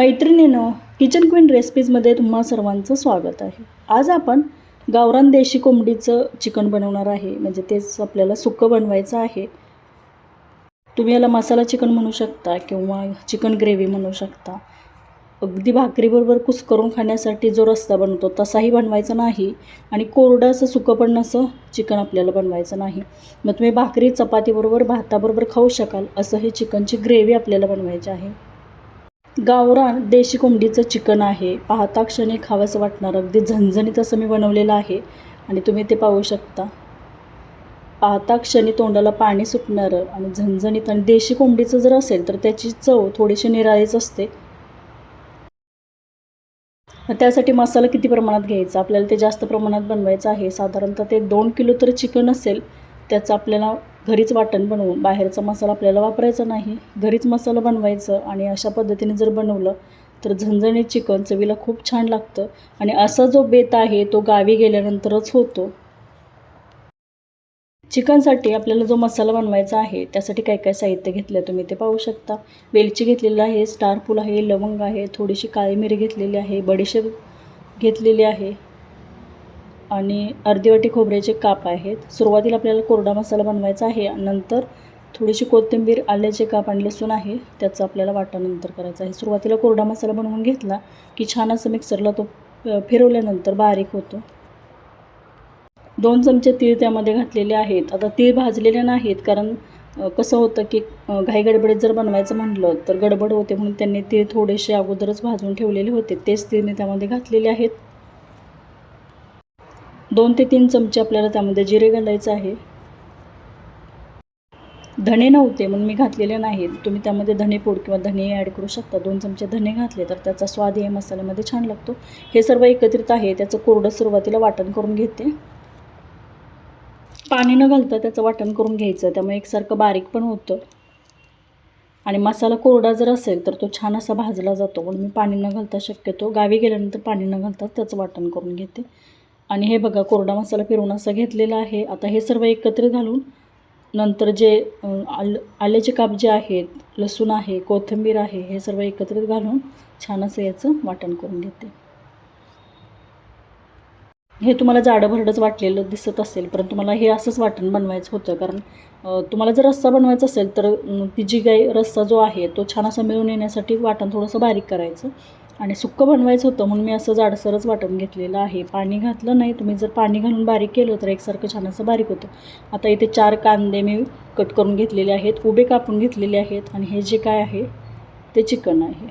मैत्रिणीनं kitchen queen रेसिपीजमध्ये तुम्हा सर्वांचं स्वागत आहे. आज आपण गावरान देशी कोंबडीचं चिकन बनवणार आहे. म्हणजे तेच आपल्याला सुकं बनवायचं आहे. तुम्ही याला मसाला चिकन म्हणू शकता किंवा चिकन ग्रेव्ही म्हणू शकता. अगदी भाकरीबरोबर कुस करून खाण्यासाठी जो रस्ता बनतो तसाही बनवायचा नाही आणि कोरडं असं सुकं पण असं चिकन आपल्याला बनवायचं नाही. मग तुम्ही भाकरी चपातीबरोबर भाताबरोबर खाऊ शकाल असं हे चिकनची ग्रेव्ही आपल्याला बनवायची आहे. गावरान देशी कोंबडीचं चिकन आहे. पाहता क्षणी खावंसं वाटणार. अगदी झणझणीत असं मी बनवलेलं आहे आणि तुम्ही ते पाहू शकता. पाहता क्षणी तोंडाला पाणी सुटणारं आणि झणझणीत आणि देशी कोंबडीचं जर असेल तर त्याची चव थोडीशी निराळीच असते. त्यासाठी मसाला किती प्रमाणात घ्यायचा? आपल्याला ते जास्त प्रमाणात बनवायचं आहे. साधारणतः ते दोन किलो तर चिकन असेल. त्याचं आपल्याला घरीच वाटण बनवून बाहेरचा मसाला आपल्याला वापरायचा नाही घरीच मसाला बनवायचं आणि अशा पद्धतीने जर बनवलं तर झणझणीत चिकन चवीला खूप छान लागतं आणि असा जो बेत आहे तो गावी गेल्यानंतरच होतो. चिकनसाठी आपल्याला जो मसाला बनवायचा आहे त्यासाठी काय काय साहित्य घेतलं आहे तुम्ही ते पाहू शकता. वेलची घेतलेलं आहे स्टार फूल आहे लवंग आहे थोडीशी काळी मिरी घेतलेली आहे बडीशेप घेतलेली आहे आणि अर्धी वाटी खोबऱ्याचे काप आहेत. सुरुवातीला आपल्याला कोरडा मसाला बनवायचा आहे. नंतर थोडीशी कोथिंबीर आल्याचे काप आणि लसूण आहे. त्याचं आपल्याला वाटा नंतर करायचं आहे. सुरुवातीला कोरडा मसाला बनवून घेतला की छान असं मिक्सरला तो फिरवल्यानंतर बारीक होतो. दोन चमचे तीळ त्यामध्ये घातलेले आहेत. आता तीळ भाजलेले नाहीत कारण कसं होतं की घाई गडबडीत जर बनवायचं म्हणलं तर गडबड होते म्हणून त्यांनी तीळ थोडेसे अगोदरच भाजून ठेवलेले होते. तेच तीळ मी त्यामध्ये घातलेले आहेत. दोन ते तीन चमचे आपल्याला त्यामध्ये जिरे घालायचं आहे. धणे नव्हते म्हणून मी घातलेले नाहीत. तुम्ही त्यामध्ये धणे पोड किंवा धणे ॲड करू शकता. दोन चमचे धणे घातले तर त्याचा स्वाद या मसाल्यामध्ये छान लागतो. हे सर्व एकत्रित आहे. त्याचं कोरडं सुरुवातीला वाटण करून घेते. पाणी न घालता त्याचं वाटण करून घ्यायचं. त्यामुळे एकसारखं बारीक पण होतं. आणि मसाला कोरडा जर असेल तर तो छान असा भाजला जातो. म्हणून मी पाणी न घालता शक्यतो गावी गेल्यानंतर पाणी न घालता त्याचं वाटण करून घेते. आणि हे बघा कोरडा मसाला फिरून असा घेतलेला आहे. आता हे सर्व एकत्रित घालून नंतर जे आल आल्याचे काप जे आहेत लसूण आहे कोथिंबीर आहे हे सर्व एकत्रित घालून छान असं याचं वाटण करून घेते. हे तुम्हाला जाडं भरडंच वाटलेलं दिसत असेल परंतु मला हे असंच वाटण बनवायचं होतं. कारण तुम्हाला जर रस्सा बनवायचा असेल तर ती जी काही रस्सा जो आहे तो छान असा मिळून येण्यासाठी वाटण थोडंसं बारीक करायचं. आणि सुक्कं बनवायचं होतं म्हणून मी असं जाडसरच वाटून घेतलेलं आहे. पाणी घातलं नाही. तुम्ही जर पाणी घालून बारीक केलं तर एकसारखं छान असं बारीक होतं. आता इथे चार कांदे मी कट करून घेतलेले आहेत. उभे कापून घेतलेले आहेत आणि हे जे काय आहे ते चिकन आहे.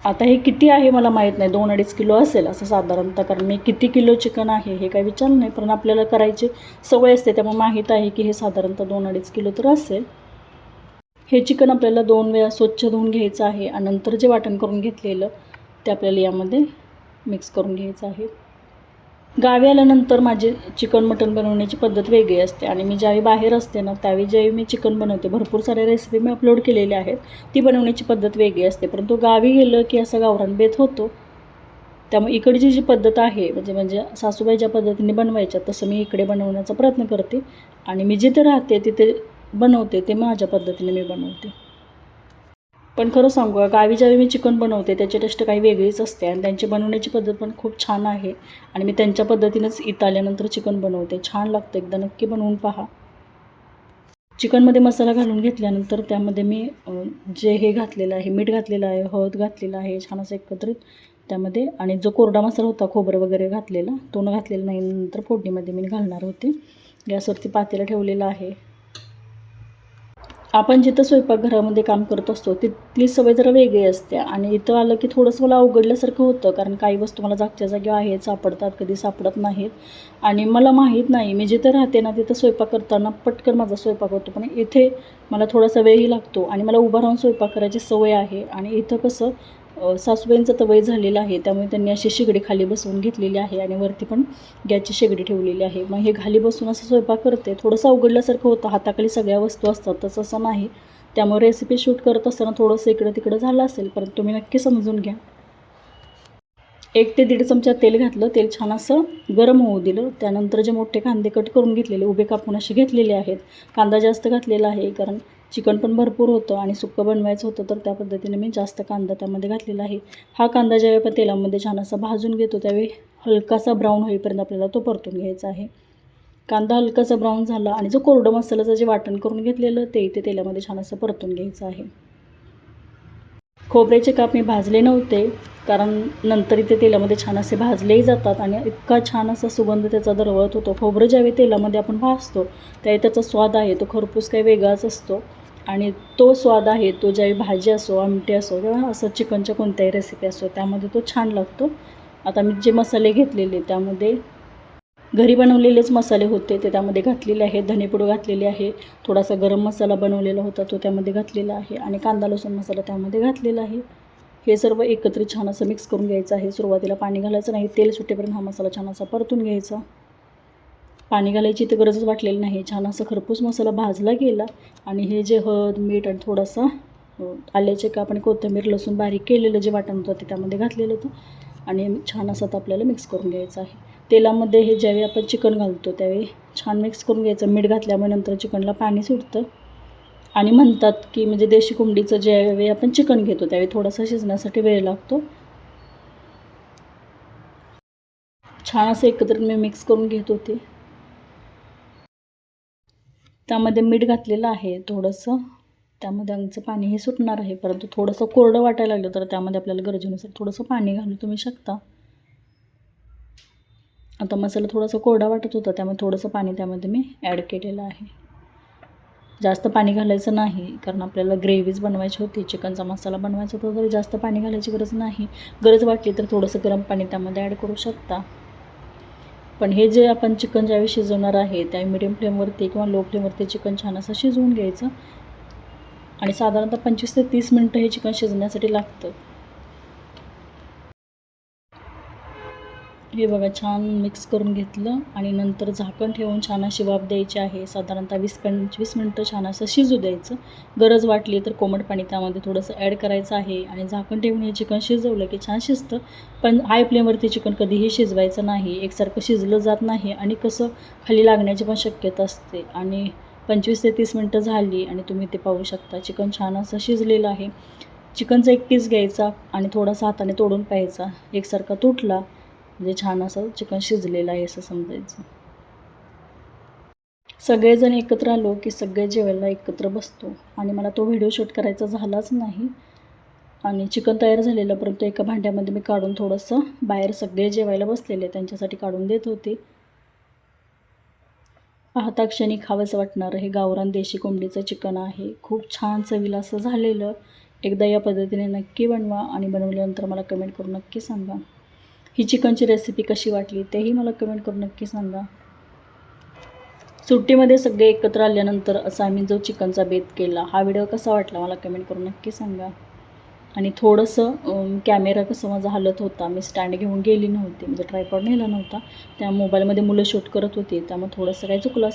आता हे किती आहे मला माहीत नाही. दोन अडीच किलो असेल असं साधारणतः. कारण मी किती किलो चिकन आहे हे काही विचारलं नाही. पण आपल्याला करायची सवय असते. त्यामुळे माहीत आहे की हे साधारणतः दोन अडीच किलो तर असेल. हे चिकन आपल्याला दोन वेळा स्वच्छ धुवून घ्यायचं आहे आणि नंतर जे वाटण करून घेतलेलं ते आपल्याला यामध्ये मिक्स करून घ्यायचं आहे. गावी आल्यानंतर माझी चिकन मटण बनवण्याची पद्धत वेगळी असते आणि मी ज्यावेळी बाहेर असते ना त्यावेळी ज्यावेळी मी चिकन बनवते भरपूर साऱ्या रेसिपी मी अपलोड केलेल्या आहेत ती बनवण्याची पद्धत वेगळी असते. परंतु गावी गेलं की असा गावरान बेत होतो. त्यामुळे इकडची जी पद्धत आहे म्हणजे म्हणजे सासूबाई ज्या पद्धतीने बनवायच्या तसं मी इकडे बनवण्याचा प्रयत्न करते. आणि मी जिथे राहते तिथे बनवते ते माझ्या पद्धतीने मी बनवते. पण खरं सांगू का गावी ज्यावेळी मी चिकन बनवते त्याची टेस्ट काही वेगळीच असते आणि त्यांची बनवण्याची पद्धत पण खूप छान आहे. आणि मी त्यांच्या पद्धतीनेच इथं आल्यानंतर चिकन बनवते. छान लागतं एकदा नक्की बनवून पहा. चिकनमध्ये मसाला घालून घेतल्यानंतर त्यामध्ये मी जे हे घातलेलं आहे मीठ घातलेलं आहे हळद घातलेलं आहे छान असं एकत्रित त्यामध्ये. आणि जो कोरडा मसाला होता खोबरं वगैरे घातलेला तो न घातलेला नाही नंतर फोडणीमध्ये मी घालणार होते. गॅसवरती पातेलं ठेवलेलं आहे. आपण जिथं स्वयंपाकघरामध्ये काम करत असतो तिथली सवय जरा वेगळी असते. आणि इथं आलं की थोडंसं मला अवघडल्यासारखं होतं कारण काही वस्तू मला जागच्या जागी आहेत सापडतात कधी सापडत नाहीत. आणि मला माहीत नाही मी जिथं राहते ना तिथं स्वयंपाक करताना पटकन माझा स्वयंपाक होतो. पण इथे मला थोडासा वेळही लागतो आणि मला उभा राहून स्वयंपाक करायची सवय आहे. आणि इथं कसं सासूबाईंचं तर वय झालेलं आहे त्यामुळे त्यांनी अशी शेगडी खाली बसवून घेतलेली आहे आणि वरती पण गॅसची शेगडी ठेवलेली आहे. मग हे खाली बसून असं स्वयंपाक करते. थोडंसं अवघडल्यासारखं होतं. हाताखाली सगळ्या वस्तू असतात तसं असं नाही. त्यामुळे रेसिपी शूट करत असताना थोडंसं इकडं तिकडं झालं असेल परंतु तुम्ही नक्की समजून घ्या. एक ते दीड चमचा तेल घातलं. तेल छान असं गरम होऊ दिलं. त्यानंतर जे मोठे कांदे कट करून घेतलेले उभे कापून असे घेतलेले आहेत. कांदा जास्त घातलेला आहे कारण चिकन पण भरपूर होतं आणि सुक्कं बनवायचं होतं तर त्या पद्धतीने मी जास्त कांदा त्यामध्ये घातलेला आहे. हा कांदा ज्यावेळी आपण तेलामध्ये छान असा भाजून घेतो त्यावेळी हलकासा ब्राऊन होईपर्यंत आपल्याला तो परतून घ्यायचा आहे. कांदा हलकासा ब्राऊन झाला आणि जो कोरडं मसाल्याचं जे वाटण करून घेतलेलं ते इथे तेलामध्ये छान असं परतून घ्यायचं आहे. खोबऱ्याचे काप मी भाजले नव्हते कारण नंतर इथे तेलामध्ये छान असे भाजलेही जातात आणि इतका छान असा सुगंध त्याचा दरवळत होतो. खोबरं ज्यावेळी तेलामध्ये आपण भाजतो त्यावेळी त्याचा स्वाद आहे तो खरपूस काही वेगळाच असतो. आणि तो स्वाद आहे तो ज्यावेळी भाजी असो आमटी असो किंवा असं चिकनच्या कोणत्याही रेसिपी असो त्यामध्ये तो छान लागतो. आता मी जे मसाले घेतलेले त्यामध्ये घरी बनवलेलेच मसाले होते ते त्यामध्ये घातलेले आहे धनेपूड घातलेले आहे थोडासा गरम मसाला बनवलेला होता तो त्यामध्ये घातलेला आहे. आणि कांदा लसूण मसाला त्यामध्ये घातलेला आहे. हे सर्व एकत्रित छान असं मिक्स करून घ्यायचं आहे. सुरुवातीला पाणी घालायचं नाही तेल सुटेपर्यंत हा मसाला छान असा परतून घ्यायचा. पाणी घालायची तर गरजच वाटलेली नाही. छान असा खरपूस मसाला भाजला गेला आणि हे जे हळद मीठ आणि थोडासा आल्याचे काप आणि कोथिंबीर लसूण बारीक केलेलं जे वाटण होतं ते त्यामध्ये घातलेलं होतं आणि छान असं आपल्याला मिक्स करून घ्यायचं आहे. तेलामध्ये हे ज्यावेळी आपण चिकन घालतो त्यावेळी छान मिक्स करून घ्यायचं. मीठ घातल्यामुळे नंतर चिकनला पाणी सुटतं. आणि म्हणतात की म्हणजे देशी कोंबडीचं ज्यावेळी आपण चिकन घेतो. त्यावेळी थोडासा शिजण्यासाठी वेळ लागतो. छान असं एकत्र मी मिक्स करून घेत होते. त्यामध्ये मीठ घातलेलं आहे थोडंसं. त्यामध्ये आमचं पाणी हे सुटणार आहे परंतु थोडंसं कोरडं वाटायला लागलं तर त्यामध्ये आपल्याला गरजेनुसार थोडंसं पाणी घालून तुम्ही शकता. आता मसाला थोडासा कोरडा वाटत होता त्यामुळे थोडंसं पाणी त्यामध्ये मी ॲड केलेलं आहे. जास्त पाणी घालायचं नाही कारण आपल्याला ग्रेव्हीज बनवायची होती चिकनचा मसाला बनवायचा होता तरी जास्त पाणी घालायची गरज नाही. गरज वाटली तर थोडंसं गरम पाणी त्यामध्ये ॲड करू शकता. पण हे जे आपण चिकन ज्यावेळी शिजवणार आहे त्या मिडियम फ्लेमवरती किंवा लो फ्लेमवरती चिकन छान असं शिजवून घ्यायचं. आणि साधारणतः पंचवीस ते तीस मिनटं हे चिकन शिजण्यासाठी लागतं. हे बघा छान मिक्स करून घेतलं आणि नंतर झाकण ठेवून छान अशी वाफ द्यायची आहे. साधारणतः वीस पंचवीस मिनटं छान असं शिजू द्यायचं. गरज वाटली तर कोमट पाणी त्यामध्ये थोडंसं ॲड करायचं आहे आणि झाकण ठेवून हे चिकन शिजवलं की छान शिजतं. पण हाय फ्लेमवरती चिकन कधीही शिजवायचं नाही. एकसारखं शिजलं जात नाही आणि कसं खाली लागण्याची पण शक्यता असते. आणि पंचवीस ते तीस मिनटं झाली आणि तुम्ही ते पाहू शकता. चिकन छान असं शिजलेलं आहे. चिकनचा एक पीस घ्यायचा आणि थोडासा हाताने तोडून पाहायचा एकसारखा तुटला म्हणजे छान असं चिकन शिजलेलं आहे असं समजायचं. सगळेजण एकत्र आलो की सगळे जेवायला एकत्र बसतो. आणि मला तो व्हिडिओ शूट करायचा झालाच नाही. आणि चिकन तयार झालेलं परंतु एका भांड्यामध्ये मी काढून थोडंसं बाहेर सगळे जेवायला बसलेले त्यांच्यासाठी काढून देत होते. पाहताक्षणी खावंसं वाटणारं हे गावरान देशी कोंबडीचं चिकन आहे. खूप छान चवीला असं झालेलं. एकदा या पद्धतीने नक्की बनवा आणि बनवल्यानंतर मला कमेंट करून नक्की सांगा. ही चिकनची रेसिपी कशी वाटली तेही मला कमेंट करून नक्की सांगा. सुट्टीमध्ये सगळे एकत्र आल्यानंतर असा आम्ही जो चिकनचा बेत केला हा व्हिडिओ कसा वाटला मला कमेंट करून नक्की सांगा. आणि थोडंसं कॅमेरा कसं माझा हलत होता मी स्टँड घेऊन गेली नव्हती म्हणजे ट्रायपॉड नेला नव्हता त्या मोबाईलमध्ये मुलं शूट करत होती त्यामुळे थोडंसं काही चुकलं